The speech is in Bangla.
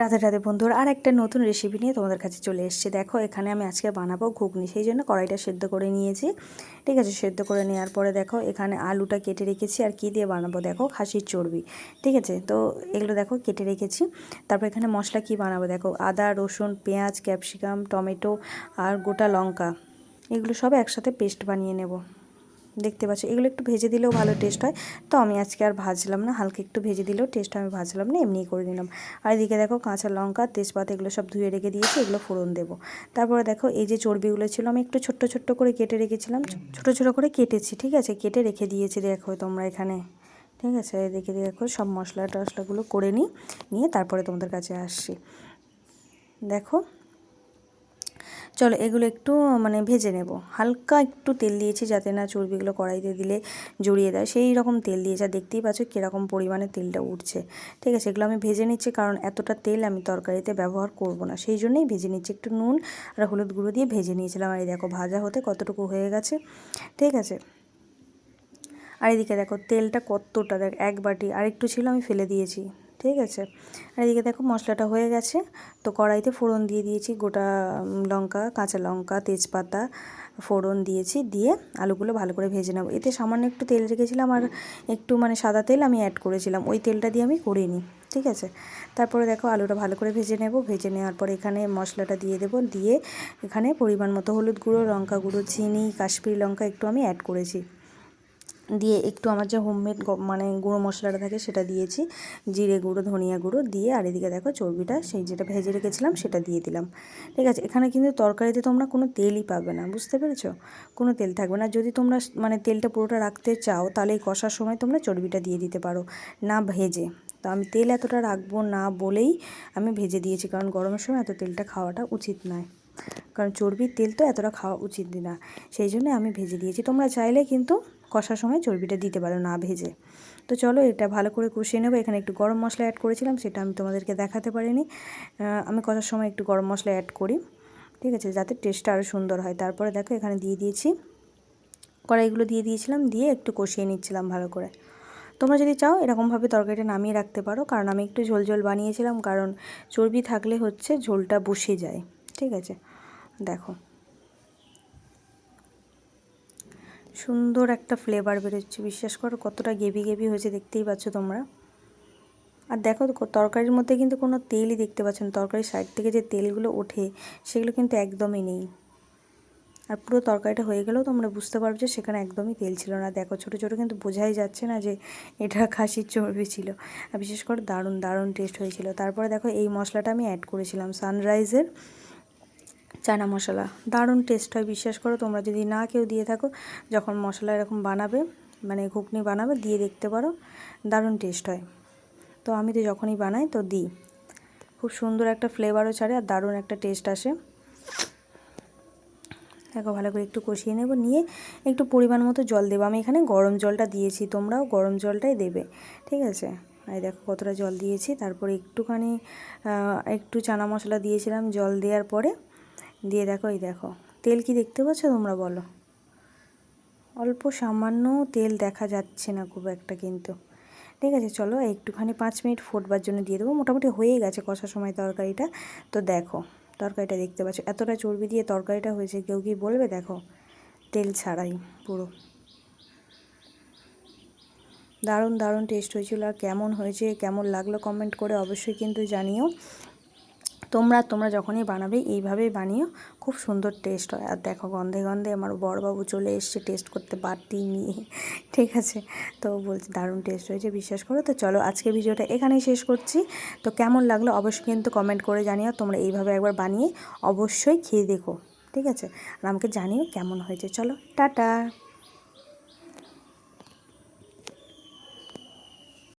রাধে রাধে বন্ধুরা আর একটা নতুন রেসিপি নিয়ে তোমাদের কাছে চলে এসেছে। দেখো, এখানে আমি আজকে বানাবো ঘুগনি, সেই জন্য কড়াইটা সেদ্ধ করে নিয়েছি। ঠিক আছে, সেদ্ধ করে নেওয়ার পরে দেখো, এখানে আলুটা কেটে রেখেছি আর কী দিয়ে বানাবো? দেখো, খাসির চর্বি। ঠিক আছে, তো এগুলো দেখো, কেটে রেখেছি। তারপর এখানে মশলা কি বানাবো? দেখো, আদা, রসুন, পেঁয়াজ, ক্যাপসিকাম, টমেটো আর গোটা লঙ্কা। এগুলো সব একসাথে পেস্ট বানিয়ে নেব। দেখতে পাচ্ছ, এগুলো একটু ভেজে দিলেও ভালো টেস্ট হয়। তো আমি আজকে আর ভাজলাম না, হালকা একটু ভেজে দিলেও টেস্ট আমি ভাজলাম না, এমনিই করে নিলাম। আর এদিকে দেখো কাঁচা লঙ্কা, তেজপাতা এগুলো সব ধুয়ে রেখে দিয়েছি, এগুলো ফোড়ন দেবো। তারপরে দেখো এই যে চর্বিগুলো ছিল, আমি একটু ছোট্ট ছোট্ট করে কেটে রেখেছিলাম, ছোট ছোট করে কেটেছি, ঠিক আছে? কেটে রেখে দিয়েছি দেখো তোমরা এখানে, ঠিক আছে? এদিকে দেখো সব মশলা টশলাগুলো করে নিই, নিয়ে তারপরে তোমাদের কাছে আসছি। দেখো চলো এগুলো একটু মানে ভেজে নেব। হালকা একটু তেল দিয়েছি যাতে না চর্বিগুলো কড়াইতে দিলে জড়িয়ে দেয়। সেই রকম তেল দিয়েছে। আর দেখতেই পাচ্ছ কীরকম পরিমাণে তেলটা উঠছে। ঠিক আছে, এগুলো আমি ভেজে নিচ্ছি কারণ এতটা তেল আমি তরকারিতে ব্যবহার করব না। সেই জন্যই ভেজে নিচ্ছি একটু নুন আর হলুদ গুঁড়ো দিয়ে ভেজে নিয়েছিলাম। আর এই দেখো ভাজা হতে কতটুকু হয়ে গেছে। ঠিক আছে? আর এদিকে দেখো তেলটা কতটা, দেখ, এক বাটি। আর একটু ছিল আমি ফেলে দিয়েছি। ঠিক আছে? আর এদিকে দেখো মশলাটা হয়ে গেছে। তো কড়াইতে ফোড়ন দিয়ে দিয়েছি গোটা লঙ্কা, কাঁচা লঙ্কা, তেজপাতা ফোড়ন দিয়েছি, দিয়ে আলুগুলো ভালো করে ভেজে নেব। এতে সামান্য একটু তেল রেখেছিলাম আর একটু মানে সাদা তেল আমি অ্যাড করেছিলাম। ওই তেলটা দিয়ে আমি করিনি, ঠিক আছে? তারপরে দেখো আলুটা ভালো করে ভেজে নেব। ভেজে নেওয়ার পর এখানে মশলাটা দিয়ে দেবো। দিয়ে এখানে পরিমাণ মতো হলুদ গুঁড়ো, লঙ্কা গুঁড়ো, চিনি, কাশ্মীরি লঙ্কা একটু আমি অ্যাড করেছি। দিয়ে একটু আমার যে হোমমেড মানে গুঁড়ো মশলাটা থাকে সেটা দিয়েছি। জিরে গুঁড়ো, ধনিয়া গুঁড়ো দিয়ে আর এদিকে দেখো চর্বিটা, সেই যেটা ভেজে রেখেছিলাম সেটা দিয়ে দিলাম। ঠিক আছে, এখানে কিন্তু তরকারিতে তোমরা কোনো তেলই পাবে না, বুঝতে পেরেছ? কোনো তেল থাকবে না। যদি তোমরা মানে তেলটা পুরোটা রাখতে চাও, তাহলে এই কষার সময় তোমরা চর্বিটা দিয়ে দিতে পারো, না ভেজে। তো আমি তেল এতটা রাখব না বলেই আমি ভেজে দিয়েছি, কারণ গরমের সময় এত তেলটা খাওয়াটা উচিত নয়। কারণ চর্বির তেল তো এতটা খাওয়া উচিত না, সেই জন্য আমি ভেজে দিয়েছি। তোমরা চাইলে কিন্তু কষার সময় চর্বিটা দিতে পারো না ভেজে। তো চলো এটা ভালো করে কষিয়ে নেব। এখানে একটু গরম মশলা অ্যাড করেছিলাম, সেটা আমি তোমাদেরকে দেখাতে পারিনি। আমি কষার সময় একটু গরম মশলা অ্যাড করি, ঠিক আছে, যাতে টেস্টটা আরও সুন্দর হয়। তারপরে দেখো, এখানে দিয়ে দিয়েছি কড়াইগুলো দিয়ে দিয়েছিলাম, দিয়ে একটু কষিয়ে নিচ্ছিলাম ভালো করে। তোমরা যদি চাও, এরকমভাবে তরকারিটা নামিয়ে রাখতে পারো, কারণ আমি একটু ঝোল ঝোল বানিয়েছিলাম, কারণ চর্বি থাকলে হচ্ছে ঝোলটা বসে যায়, ঠিক আছে। দেখো সুন্দর একটা ফ্লেভার বেরোচ্ছে, বিশ্বাস করো কতটা গেবি গেবি হয়েছে দেখতেই পাচ্ছ তোমরা। আর দেখো তরকারির মধ্যে কিন্তু কোনো তেলই দেখতে পাচ্ছ না, তরকারির সাইড থেকে যে তেলগুলো ওঠে সেগুলো কিন্তু একদমই নেই। আর পুরো তরকারিটা হয়ে গেলেও তোমরা বুঝতে পারবে যে সেখানে একদমই তেল ছিল না। দেখো ছোটো ছোটো কিন্তু বোঝাই যাচ্ছে না যে এটা খাসির চর্বি ছিল। আর বিশেষ করে দারুণ দারুণ টেস্ট হয়েছিল। তারপরে দেখো এই মশলাটা আমি অ্যাড করেছিলাম সানরাইজের চানা মশলা। দারুণ টেস্ট হয়, বিশ্বাস করো, তোমরা যদি না কেউ দিয়ে থাকো, যখন মশলা এরকম বানাবে মানে ঘুগনি বানাবে, দিয়ে দেখতে পারো, দারুণ টেস্ট হয়। তো আমি তো যখনই বানাই, তো দিই। খুব সুন্দর একটা ফ্লেভারও ছাড়ে আর দারুণ একটা টেস্ট আসে। দেখো, ভালো করে একটু কষিয়ে নেব, নিয়ে একটু পরিমাণ মতো জল দেবো। আমি এখানে গরম জলটা দিয়েছি, তোমরাও গরম জলটাই দেবে, ঠিক আছে? এই দেখো, কতটা জল দিয়েছি। তারপরে একটুখানি একটু চানা মশলা দিয়েছিলাম, জল দেওয়ার পরে দিয়ে দেখো, এই দেখো। তেল কি দেখতে পাচ্ছ তোমরা বলো? অল্প সামান্য তেল দেখা যাচ্ছে না খুব একটা কিন্তু। ঠিক আছে, চলো একটুখানি পাঁচ মিনিট ফোটবার জন্য দিয়ে দেবো। মোটামুটি হয়ে গেছে কষার সময় তরকারিটা। তো দেখো, তরকারিটা দেখতে পাচ্ছ। এতটা চর্বি দিয়ে তরকারিটা হয়েছে, কেউ কি বলবে? দেখো, তেল ছাড়াই পুরো। দারুণ দারুণ টেস্ট হয়েছিল। আর কেমন হয়েছে, কেমন লাগল কমেন্ট করে অবশ্যই কিন্তু জানিও। তোমরা তোমরা যখনই বানাবে, এইভাবেই বানিও। খুব সুন্দর টেস্ট হয়। আর দেখো, গন্ধে গন্ধে আমার বড়বাবু চলে এসছে টেস্ট করতে পারতি নিয়ে। ঠিক আছে? তো বলছি, দারুণ টেস্ট হয়েছে, বিশ্বাস করো? তো চলো, আজকে ভিডিওটা এখানেই শেষ করছি। তো কেমন লাগল অবশ্যই কিন্তু কমেন্ট করে জানিও। তোমরা এইভাবে একবার বানিয়ে অবশ্যই খেয়ে দেখো। ঠিক আছে? আর আমাকে জানিও কেমন হয়েছে। চলো, টাটা!